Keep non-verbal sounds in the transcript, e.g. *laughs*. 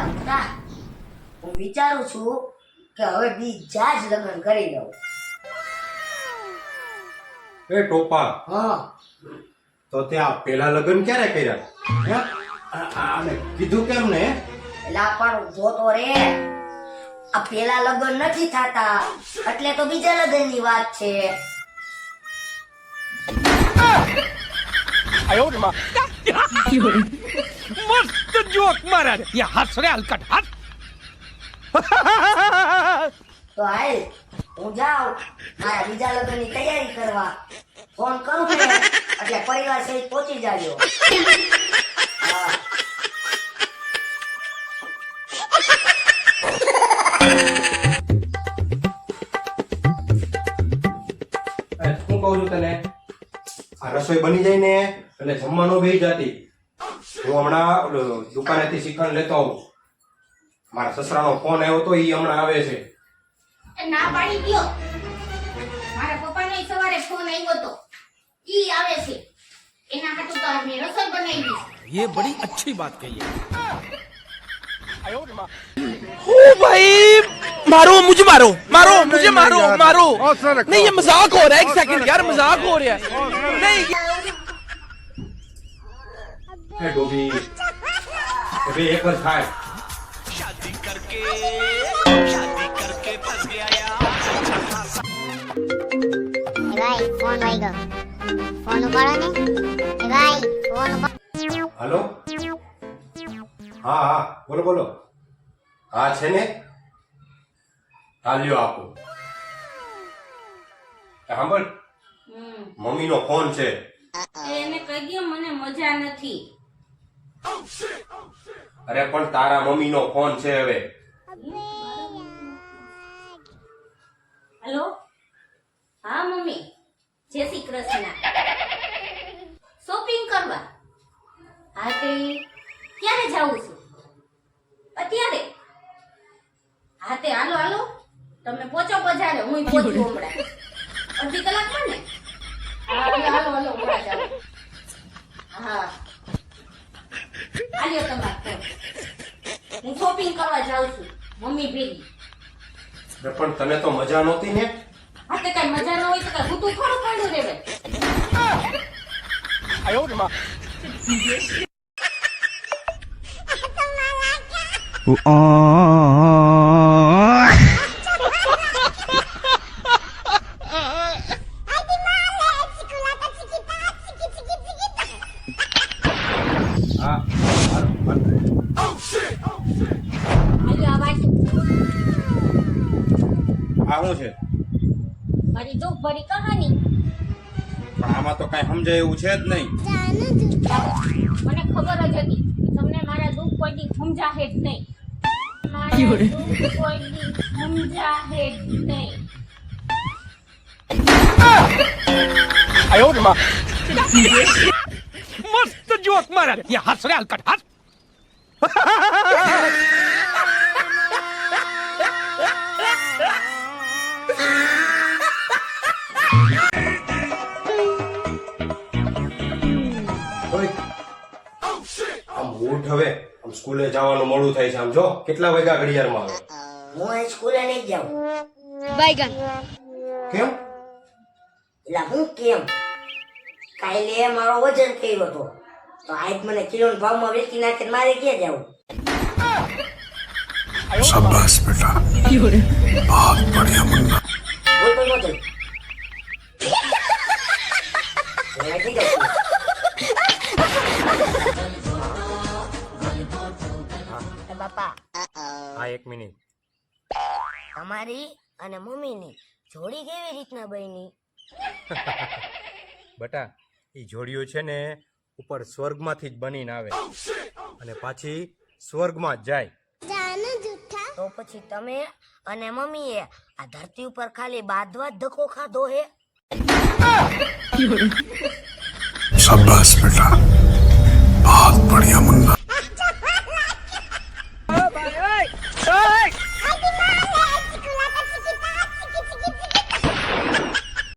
એલા મોટા હું વિચારું છું કે હવે બીજા જ લગ્ન કરી લઉં એ ટોપા હા તો ત્યાં પેલા લગ્ન ક્યારે કર્યા હે? આ- આ- આને કીધું કેમ ને એલા પણ જોતો રે આ પેલા લગ્ન નથી થતા એટલે તો બીજા લગ્નની વાત છે 哎呦我的妈 મસ્ત જોક મહારાજ યા હાથ રે હલકટ હાથ. તો હું જાઉં મારા બીજા લગ્નની તૈયારી કરવા. ફોન કરું એટલે પરિવાર સહિત પહોંચી જાજો. શું કહું છું તને? રસોઈ બની જાય ને એટલે જમવાનું બે જાતી હું હમણાં દુકાનેથી શ્રીખંડ લેતો આવું. મારા સસરાનો ફોન આવ્યો તો એ હમણાં આવે છે. ના પાડી ગયો. મારા પપ્પાનો સવારે ફોન આવ્યો તો. ઈ આવે છે. એના હાટુ તો રસોઈ બનાવી યે બડી અચ્છી બાત કહી ओ भाई मारो मुझे मारो मारो मुझे मारो मारो नहीं ये मजाक हो रहा है एक सेकंड यार मजाक हो रहा है नहीं गोभी एक बार खाए शादी करके शादी करके फंस गया यार भाई फोन भाई को फोन उपाड़ो ने भाई फोन हेलो હા હા. બોલો બોલો. હા છે ને? હા લ્યો આપો સાંભળ. મમ્મીનો ફોન છે. એને કહી દ્યો મને મજા નથી. અરે પણ તારા મમ્મીનો ફોન છે હવે. હેલો? હા મમ્મી. જય શ્રી કૃષ્ણ. શોપિંગ કરવા. હા તે. ક્યારે જાવું છું? હા તે હાલો હાલો. તમે પોચો બજારે હું પહોંચું હમણાં. અડધી કલાકમાં ને? હાલો હાલો હા આલ્યો તમારો હું શોપિંગ કરવા જાઉં છું મમ્મી ભેગી. પણ તને તો મજા નહોતી ને? હાથે તે કઈ મજા ન હોય તો કઈ ભૂતું ખોડું પડ્યું રે આયો રે શું છે? મારી દુઃખ ભરી કહાની. આમાં તો કઈ સમજાય એવું છે જ નહીં. મને ખબર જ હતી તમને મારા દુઃખ કોઈ દી સમજાશે જ નહીં. કોઈ સમજાશે જ નહીં. મસ્ત જોક મારા. યે હલકટ હસ ઉઠવે આમ સ્કૂલે જવાનું મોડું થાય છે આમ જો કેટલા વાગ્યા ઘડિયાળમાં આવે હું અહીં સ્કૂલે નહીં જાઉં. બાયગન કેમ? એટલે હું કેમ? કાલે મારો વજન કર્યો હતો. તો આજ મને કિલોન ભાવમાં વેચી નાખે મારે ક્યાં જવું? શાબાશ બેટા. બહુત બઢિયા મુન્ના. બોલ બોલ બોલ પપ્પા હા એક મિનિટ. તમારી અને મમ્મીની જોડી કેવી રીતના બની? *laughs* બટા એ જોડીઓ છે ને ઉપર સ્વર્ગમાંથી જ બનીને આવે. Oh, oh, અને પાછી સ્વર્ગમાં જ જાય. તો પછી તમે અને મમ્મીએ આ ધરતી ઉપર ખાલી બાધવા જ ધક્કો ખાધો હે? *laughs* શાબાશ બેટા. બહુત બઢિયા મુન્ના.